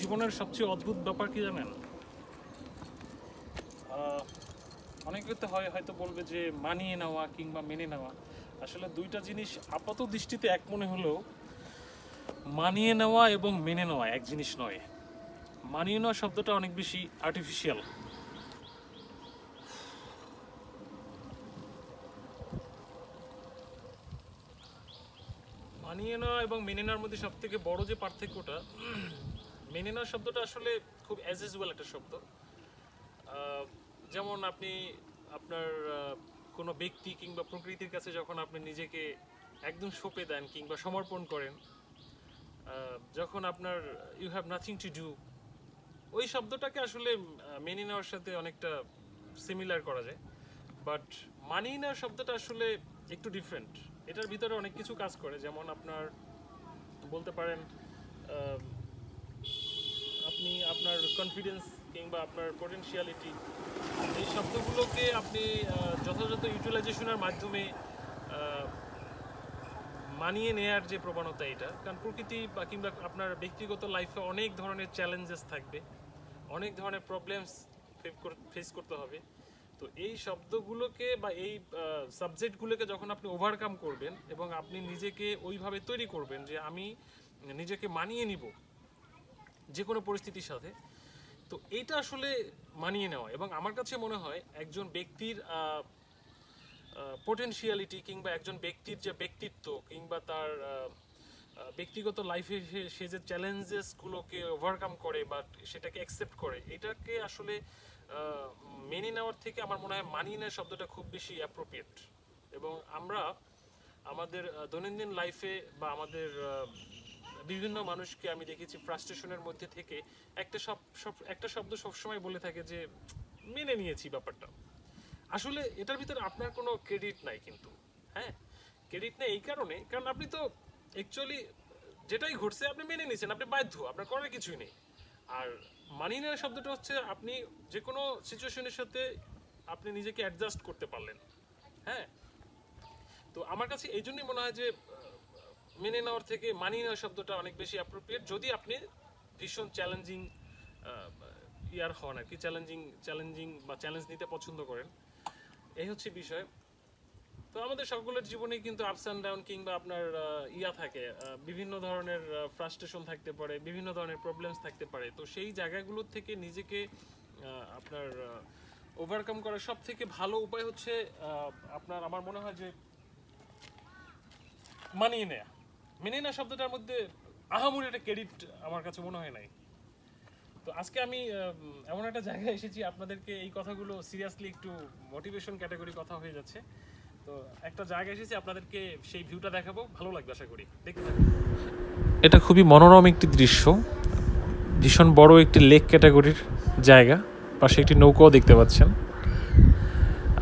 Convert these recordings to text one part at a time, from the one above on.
জীবনের সবচেয়ে অদ্ভুত ব্যাপার কি জানেন? অনেকে তো হয়, হয়তো বলবে যে মানিয়ে নেওয়া কিংবা মেনে নেওয়া। আসলে দুইটা জিনিস আপাত দৃষ্টিতে এক মনে হলেও মানিয়ে নেওয়া এবং মেনে নেওয়া এক জিনিস নয়। মানিয়ে নেওয়া শব্দটা অনেক বেশি আর্টিফিশিয়াল মানিয়ে নেওয়া এবং মেনে নেওয়ার মধ্যে সব থেকে বড় যে পার্থক্যটা মেনে নেওয়া শব্দটা আসলে খুব অ্যাজ একটা শব্দ। যেমন আপনি আপনার কোনো ব্যক্তি কিংবা প্রকৃতির কাছে যখন আপনি নিজেকে একদম সঁপে দেন কিংবা সমর্পণ করেন যখন আপনার you have nothing to do ওই শব্দটাকে আসলে মেনে নেওয়ার সাথে অনেকটা সিমিলার করা যায়। বাট মানিয়ে নেওয়ার শব্দটা আসলে একটু ডিফারেন্ট এটার ভিতরে অনেক কিছু কাজ করে। যেমন আপনার, বলতে পারেন কনফিডেন্স কিংবা আপনার পটেনশিয়ালিটি এই শব্দগুলোকে আপনি যথাযথ ইউটিলাইজেশনের মাধ্যমে মানিয়ে নেয়ার যে প্রবণতা এটা, কারণ প্রকৃতি বা কিংবা আপনার ব্যক্তিগত লাইফে অনেক ধরনের চ্যালেঞ্জেস থাকবে, অনেক ধরনের প্রবলেমস ফেস করতে হবে। তো এই শব্দগুলোকে বা এই সাবজেক্টগুলোকে যখন আপনি ওভারকাম করবেন এবং আপনি নিজেকে ওইভাবে তৈরি করবেন যে আমি নিজেকে মানিয়ে নিব যে কোনো পরিস্থিতির সাথে তো এইটা আসলে মানিয়ে নেওয়া এবং আমার কাছে মনে হয় একজন ব্যক্তির পোটেনশিয়ালিটি কিংবা একজন ব্যক্তির যে ব্যক্তিত্ব কিংবা তার ব্যক্তিগত লাইফে সে যে চ্যালেঞ্জেসগুলোকে ওভারকাম করে বা সেটাকে অ্যাকসেপ্ট করে, এটাকে আসলে মেনে নেওয়ার থেকে আমার মনে হয় মানিয়ে নেওয়ার শব্দটা খুব বেশি অ্যাপ্রোপ্রিয়েট এবং আমরা আমাদের দৈনন্দিন লাইফে বা আমাদের বিভিন্ন মানুষকে আমি দেখেছি ফ্রাস্ট্রেশনের মধ্যে থেকে একটা সব সব, একটা শব্দ সবসময় বলে থাকে যে, মেনে নিয়েছি ব্যাপারটা। আসলে এটার ভিতরে আপনার কোনো ক্রেডিট নাই কিন্তু হ্যাঁ? ক্রেডিট নেই এই কারণে, কারণ আপনি তো অ্যাকচুয়ালি যেটাই ঘটছে আপনি মেনে নিয়েছেন, আপনি বাধ্য, আপনার করার কিছুই নেই। আর মানিয়ে নেওয়ার শব্দটা হচ্ছে আপনি যে কোনো সিচুয়েশনের সাথে আপনি নিজেকে অ্যাডজাস্ট করতে পারলেন হ্যাঁ? তো আমার কাছে এই জন্যই মনে হয় যে মেনে নেওয়ার থেকে মানিয়ে নেওয়ার শব্দটা অনেক বেশি অ্যাপ্রোপ্রিয়েট যদি আপনি ভীষণ চ্যালেঞ্জিং ইয়ার হন আর কি চ্যালেঞ্জিং চ্যালেঞ্জিং বা চ্যালেঞ্জ নিতে পছন্দ করেন, এই হচ্ছে বিষয়। তো আমাদের সকলের জীবনে কিন্তু আপস অ্যান্ড ডাউন কিংবা আপনার ইয়া থাকে বিভিন্ন ধরনের ফ্রাস্ট্রেশন থাকতে পারে, বিভিন্ন ধরনের প্রবলেমস থাকতে পারে। তো সেই জায়গাগুলোর থেকে নিজেকে আপনার ওভারকাম করার সব থেকে ভালো উপায় হচ্ছে আপনার, আমার মনে হয় যে মানিয়ে নেয়া। মেনে না শব্দটার মধ্যে আহামুর একটা ক্রেডিট আমার কাছে মনে হয় নাই। তো আজকে আমি এমন একটা জায়গায় এসেছি, আপনাদেরকে এই কথাগুলো সিরিয়াসলি একটু মোটিভেশন ক্যাটাগরি কথা হয়ে যাচ্ছে। তো একটা জায়গায় এসেছি, আপনাদেরকে সেই ভিউটা দেখাবো, ভালো লাগবে আশা করি। দেখতে এটা খুবই মনোরম একটি দৃশ্য, ভীষণ বড় একটি লেক ক্যাটাগরির জায়গা, পাশে একটি নৌকাও দেখতে পাচ্ছেন।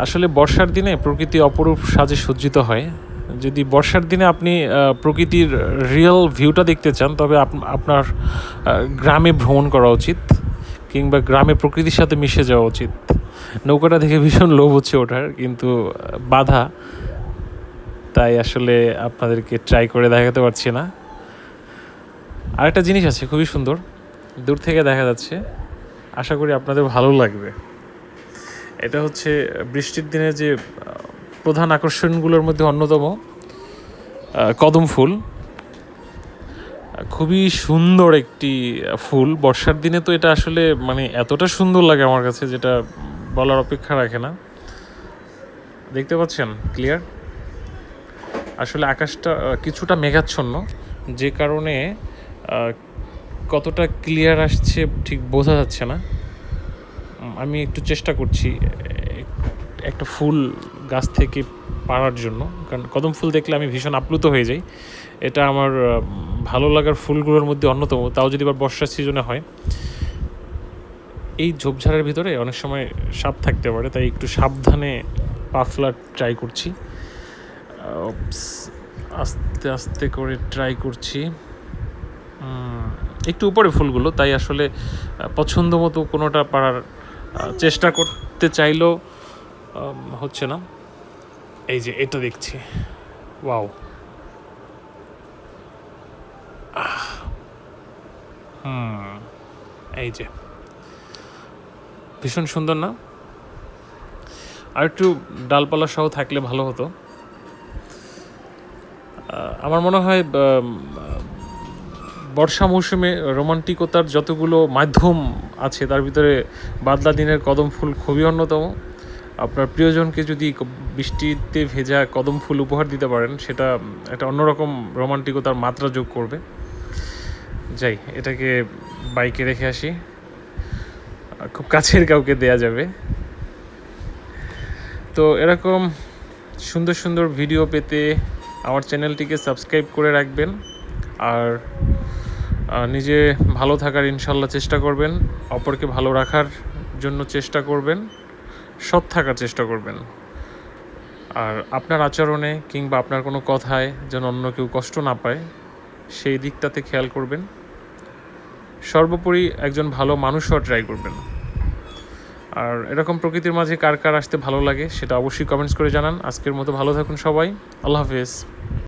আসলে বর্ষার দিনে প্রকৃতি অপরূপ সাজে সজ্জিত হয় যদি বর্ষার দিনে আপনি প্রকৃতির রিয়েল ভিউটা দেখতে চান, তবে আপ- আপনার গ্রামে ভ্রমণ করা উচিত কিংবা গ্রামে প্রকৃতির সাথে মিশে যাওয়া উচিত। নৌকাটা দেখে ভীষণ লোভ হচ্ছে ওঠার, কিন্তু বাধা। তাই আসলে আপনাদেরকে ট্রাই করে দেখাতে পারছি না। আরেকটা জিনিস আছে, খুবই সুন্দর। দূর থেকে দেখা যাচ্ছে। আশা করি আপনাদের ভালো লাগবে। এটা হচ্ছে বৃষ্টির দিনে যে প্রধান আকর্ষণগুলোর মধ্যে অন্যতম কদম ফুল। খুবই সুন্দর একটি ফুল। বর্ষার দিনে তো এটা আসলে মানে এতটা সুন্দর লাগে আমার কাছে, যেটা বলার অপেক্ষা রাখে না। দেখতে পাচ্ছেন? ক্লিয়ার আসলে আকাশটা কিছুটা মেঘাচ্ছন্ন, যে কারণে কতটা ক্লিয়ার আসছে ঠিক বোঝা যাচ্ছে না। আমি একটু চেষ্টা করছি একটা ফুল গাছ থেকে পাড়ার জন্য। কারণ কদম ফুল দেখলে আমি ভীষণ আপ্লুত হয়ে যাই। এটা আমার ভালো লাগার ফুলগুলোর মধ্যে অন্যতম। তাও যদি আবার বর্ষার সিজনে হয়, এই ঝোপঝাড়ের ভিতরে অনেক সময় সাপ থাকতে পারে, তাই একটু সাবধানে পা ফেলার ট্রাই করছি। আস্তে আস্তে করে ট্রাই করছি। একটু উপরে ফুলগুলো, তাই আসলে পছন্দ মতো কোনোটা পারার চেষ্টা করতে চাইলেও হচ্ছে না। এই যে এটা দেখছি। ওয়াও। হুম, এই যে। ভীষণ সুন্দর না? আর একটু ডালপালা সহ থাকলে ভালো হতো। আমার মনে হয় বর্ষা মৌসুমে রোমান্টিকতার যতগুলো মাধ্যম আছে, তার ভিতরে বাদলা দিনের কদম ফুল খুবই অন্যতম। আপনার প্রিয়জনকে যদি বৃষ্টিতে ভেজা কদম ফুল উপহার দিতে পারেন, সেটা একটা অন্যরকম রোমান্টিকতার মাত্রা যোগ করবে। যাই, এটাকে বাইকে রেখে আসি। খুব কাছের কাউকে দেয়া যাবে। তো এরকম সুন্দর সুন্দর ভিডিও পেতে আমার চ্যানেলটিকে সাবস্ক্রাইব করে রাখবেন আর নিজে ভালো থাকার ইনশাল্লাহ চেষ্টা করবেন, অপরকে ভালো রাখার জন্য চেষ্টা করবেন। সৎ থাকার চেষ্টা করবেন। আর আপনার আচরণে কিংবা আপনার কোনো কথায় যেন অন্য কেউ কষ্ট না পায়, সেই দিকটাতে খেয়াল করবেন। সর্বোপরি একজন ভালো মানুষ হওয়ার ট্রাই করবেন। আর এরকম প্রকৃতির মাঝে কার কার আসতে ভালো লাগে, সেটা অবশ্যই কমেন্টস করে জানান। আজকের মতো ভালো থাকুন সবাই। আল্লাহ হাফেজ।